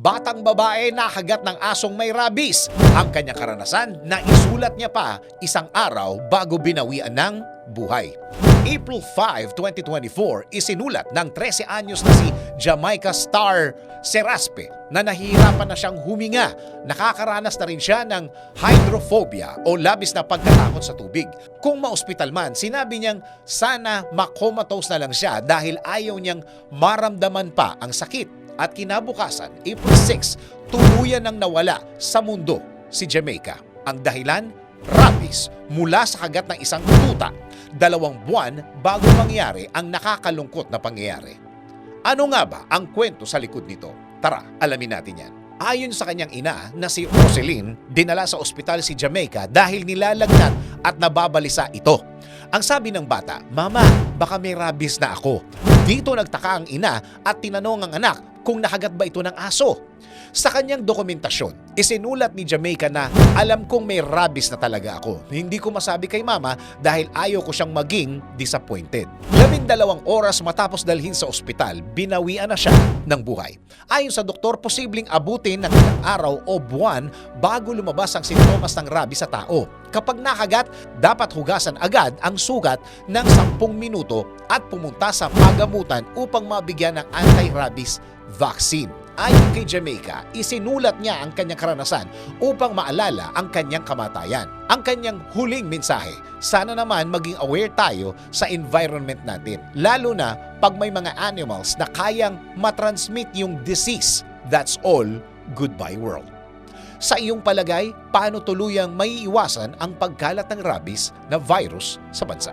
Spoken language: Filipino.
batang babae nakagat ng asong may rabies. Ang kanyang karanasan na isulat niya pa isang araw bago binawian ng buhay. April 5, 2024, isinulat ng 13 anyos na si Jamaica Star Seraspe na nahihirapan na siyang huminga. Nakakaranas na rin siya ng hydrophobia o labis na pagkatakot sa tubig. Kung maospital man, sinabi niyang sana makomatose na lang siya dahil ayaw niyang maramdaman pa ang sakit. At kinabukasan, April 6, tuluyan nang nawala sa mundo si Jamaica. Ang dahilan, rabies mula sa kagat ng isang tuta. Dalawang buwan bago mangyari ang nakakalungkot na pangyayari. Ano nga ba ang kwento sa likod nito? Tara, alamin natin yan. Ayon sa kanyang ina na si Roseline, dinala sa ospital si Jamaica dahil nilalagnat at nababalisa ito. Ang sabi ng bata, Mama, baka may rabies na ako. Dito nagtaka ang ina at tinanong ang anak kung nakagat ba ito ng aso. Sa kanyang dokumentasyon, isinulat ni Jamaica na alam kong may rabies na talaga ako. Hindi ko masabi kay mama dahil ayaw ko siyang maging disappointed. Labindalawang oras matapos dalhin sa ospital, binawian na siya ng buhay. Ayon sa doktor, posibleng abutin ng ilang araw o buwan bago lumabas ang sintomas ng rabies sa tao. Kapag nakagat, dapat hugasan agad ang sugat ng 10 minuto at pumunta sa pagamutan upang mabigyan ng anti-rabies vaccine. Ayon kay Jamaica, isinulat niya ang kanyang karanasan upang maalala ang kanyang kamatayan. Ang kanyang huling mensahe, sana naman maging aware tayo sa environment natin. Lalo na pag may mga animals na kayang matransmit yung disease. That's all. Goodbye world. Sa iyong palagay, paano tuluyang maiiwasan ang pagkalat ng rabies na virus sa bansa?